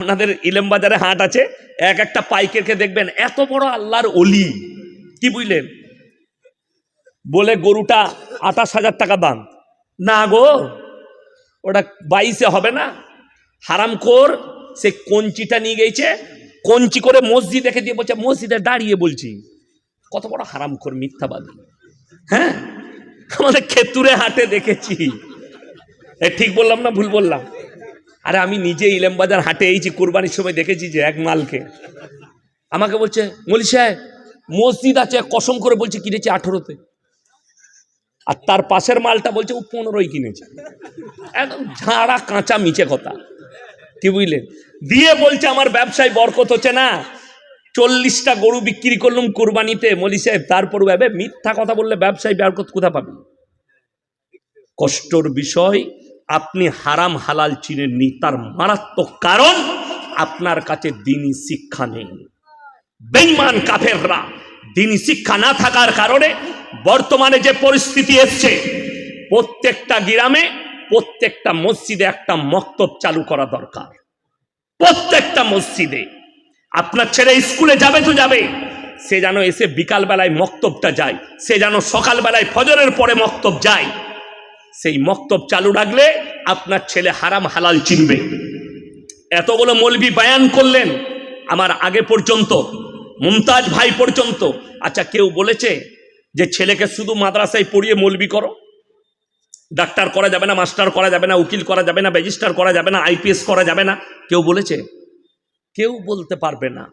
আপনাদের ইলেম বাজারে হাট আছে, এক একটা পাইকেরকে দেখবেন, এত বড় আল্লাহর অলি কি বুঝলেন? বলে গরুটা আঠাশ হাজার টাকা দাম। না গো, ওটা বাইশে হবে না। হারাম কর সে কঞ্চিটা নিয়ে গেছে, কঞ্চি করে মসজিদ দেখে দিয়ে বলছে, মসজিদে দাঁড়িয়ে বলছি। কত বড় হারাম কর মিথ্যাবাদী। হ্যাঁ? আমাদের খেতুরে হাটে দেখেছি। ঠিক বললাম না ভুল বললাম? আরে আমি নিজে ইলেমবাজার হাটে এইছি কোরবানির সময় দেখেছি যে এক মালকে। আমাকে বলছে, মলি সাহেব, মসজিদ আছে কসম করে বলছে কিনেছি আঠেরোতে। আর তার পাশের মালটা বলছে ও পনেরোই কিনেছে। একদম ঝাড়া কাঁচা মিচে কথা। কি বুঝলেন দিয়ে বলছে, আমার ব্যবসায় বরকত হচ্ছে না। চল্লিশটা গরু বিক্রি করলাম কোরবানিতে। মলি সাহেব তারপর ভাবে, মিথ্যা কথা বললে ব্যবসায় বরকত কোথা পাবে? কষ্টর বিষয় আপনি হারাম হালাল চিনেননি তার মারাত্মক কারণ আপনার কাছে দিনই শিক্ষা নেই। বেইমান কাফেররা, দিনই শিক্ষা না থাকার কারণে বর্তমানে যে পরিস্থিতি এসছে, প্রত্যেকটা গ্রামে, প্রত্যেকটা মসজিদে একটা মক্তব চালু করা দরকার। প্রত্যেকটা মসজিদে, আপনার ছেলে স্কুলে যাবে তো যাবে, সে যেন এসে বিকালবেলায় মক্তবটা যায়, সে যেন সকালবেলায় ফজরের পরে মক্তব যায় সেই মক্তব চালু রাখলে আপনার ছেলে হারাম হালাল চিনবে। এতগুলো মলবি বায়ান করলেন আমার আগে পর্যন্ত, মুমতাজ ভাই পর্যন্ত। আচ্ছা কেউ বলেছে যে ছেলেকে শুধু মাদ্রাসায় পড়িয়ে মলবি করো? ডাক্তার করা যাবে না, মাস্টার করা যাবে না, উকিল করা যাবে না রেজিস্টার করা যাবে না, আইপিএস করা যাবে না। কেউ বলেছে? কেউ বলতে পারবে না।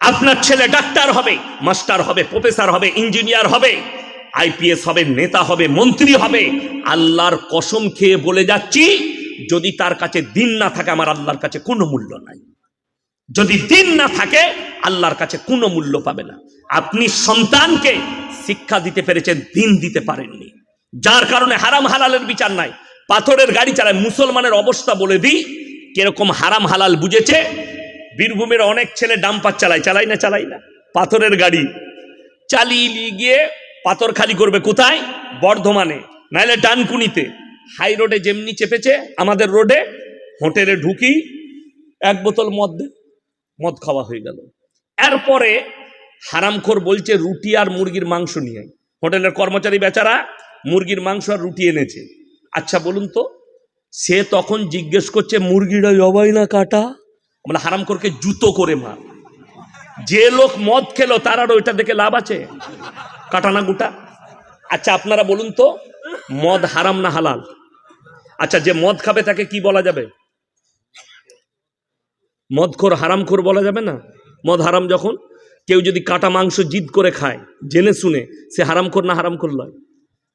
আপনার ছেলে ডাক্তার হবে, মাস্টার হবে, প্রফেসর হবে, ইঞ্জিনিয়ার হবে। আইপিএস হবে, নেতা হবে, মন্ত্রী হবে। আল্লাহর কসম খেয়ে বলে যাচ্ছি, যদি তার কাছে দিন না থাকে, আমার আল্লাহর কাছে কোনো মূল্য নাই। যদি দিন না থাকে, আল্লাহর কাছে কোনো মূল্য পাবে না। আপনি সন্তানকে শিক্ষা দিতে পেরেছেন, দিন দিতে পারেননি। যার কারণে হারাম হালালের বিচার নাই। পাথরের গাড়ি চালায়, মুসলমানের অবস্থা বলে দিই, কীরকম হারাম হালাল বুঝেছে? বীরভূমের অনেক ছেলে ডাম্পার চালায় চালাই না চালাই না? পাথরের গাড়ি চালিয়ে গিয়ে পাথর খালি করবে কোথায়? বর্ধমানে। নাইলে ডানকুনিতে। হাই রোডে যেমনি চেপেছে, আমাদের রোডে হোটেলে ঢুকি এক বোতল মদ মদ খাওয়া হয়ে গেল। এরপরে হারামখোর বলছে, রুটি আর মুরগির মাংস নিয়ে হোটেলের কর্মচারী বেচারা মুরগির মাংস আর রুটি এনেছে। আচ্ছা বলুন তো, সে তখন জিজ্ঞেস করছে মুরগিটা জবাই না কাটা? মানে হারামখোরকে জুতো করে মার। যে লোক মদ খেলো, তার আর ওইটা দেখে লাভ আছে? কাটানা গুটা। আচ্ছা আপনারা বলুন তো, মদ হারাম না হালাল? আচ্ছা যে মদ খাবে তাকে কি বলা যাবে? মদখোর, হারামখোর বলা যাবে না? মদ হারাম যখন, কেউ যদি কাটা মাংস জিদ করে খায়, জেনে শুনে, সে হারামখোর না হারামখোর লয়?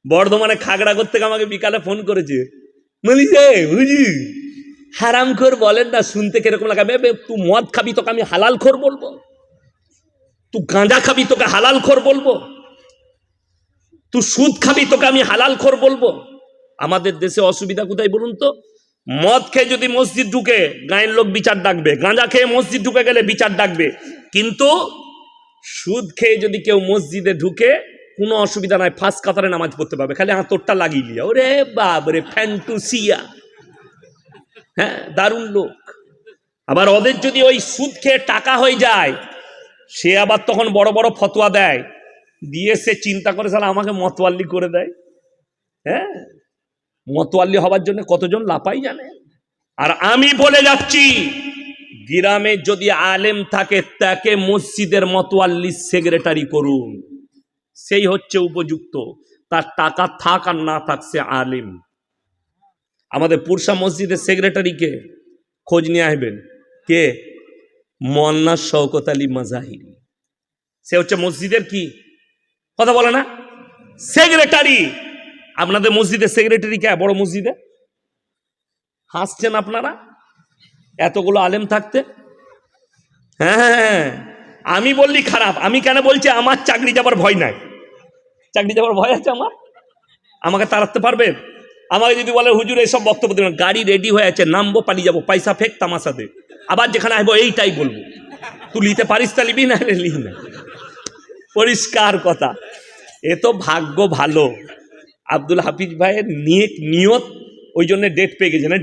বর্ধমানে খাগড়া করতে আমাকে বিকালে ফোন করেছে। বলি যে বুঝি হারামখোর বলেন না, শুনতে কীরকম লাগাবে তুই মদ খাবি, তোকে আমি হালাল খোর বলব? তুই গাঁজা খাবি, তোকে হালাল খোর বলব? তুই সুদ খাবি তোকে আমি হালাল খোর বলব আমাদের দেশে অসুবিধা কোথায় বলুন তো? মদ খেয়ে যদি মসজিদ ঢুকে, গায়ের লোক বিচার ডাকবে। গাঁজা খেয়ে মসজিদ ঢুকে গেলে বিচার ডাকবে। কিন্তু সুদ খেয়ে যদি কেউ মসজিদে ঢুকে, কোনো অসুবিধা নাই ফার্স্ট কাতারে নামাজ পড়তে পারবে। খালি হাতরটা লাগিয়ে লিয়া ওরে বাবরে ফ্যান্টুসিয়া! হ্যাঁ দারুণ লোক। আবার ওদের যদি ওই সুদ খেয়ে টাকা হয়ে যায়, সে আবার তখন বড় বড় ফতোয়া দেয়। দিয়ে সে চিন্তা করে সালা আমাকে মতওয়াল্লি করে দেয়। হ্যাঁ? মতওয়াল্লি হবার জন্য কতজন লাপাই জানে? আর আমি বলে যাচ্ছি, গ্রামে যদি আলেম থাকে, তাকে মসজিদের মতোয়াল্লি সেক্রেটারি করুন। সেই হচ্ছে উপযুক্ত। তার টাকা থাক আর না থাক, সে আলেম। আমাদের পুরসা মসজিদের সেক্রেটারিকে খোঁজ নিয়ে আসবেন। কে? মন্না শওকত আলী মাজাহিরি। সে হচ্ছে মসজিদের কি? কথা বলে না? সেক্রেটারি আপনাদের মসজিদে সেক্রেটারি কে? বড় মসজিদে? হাসছেন আপনারা? এতগুলো আলেম থাকতে? হ্যাঁ হ্যাঁ, হ্যাঁ। আমি বললি খারাপ। আমি কেন বলছি আমার চাকরি যাবার ভয় নাই? চাকরি যাবার ভয় আছে আমার? আমাকে তাড়াতে পারবে? আমাকে যদি বলে হুজুর এইসব বক্তব্য দেবেন গাড়ি রেডি হয়ে আছে নামবো পালিয়ে যাব। পয়সা ফেক তামাশা দে। আবার যেখানে আসব এইটাই বলব। তুই লিতে পারিস তা লিবি না লি না। পরিষ্কার কথা। এ তো ভাগ্য ভালো। আব্দুল হাফিজ ভাইয়ের নিয়ত ওই জন্য ডেট পেয়ে গেছে। না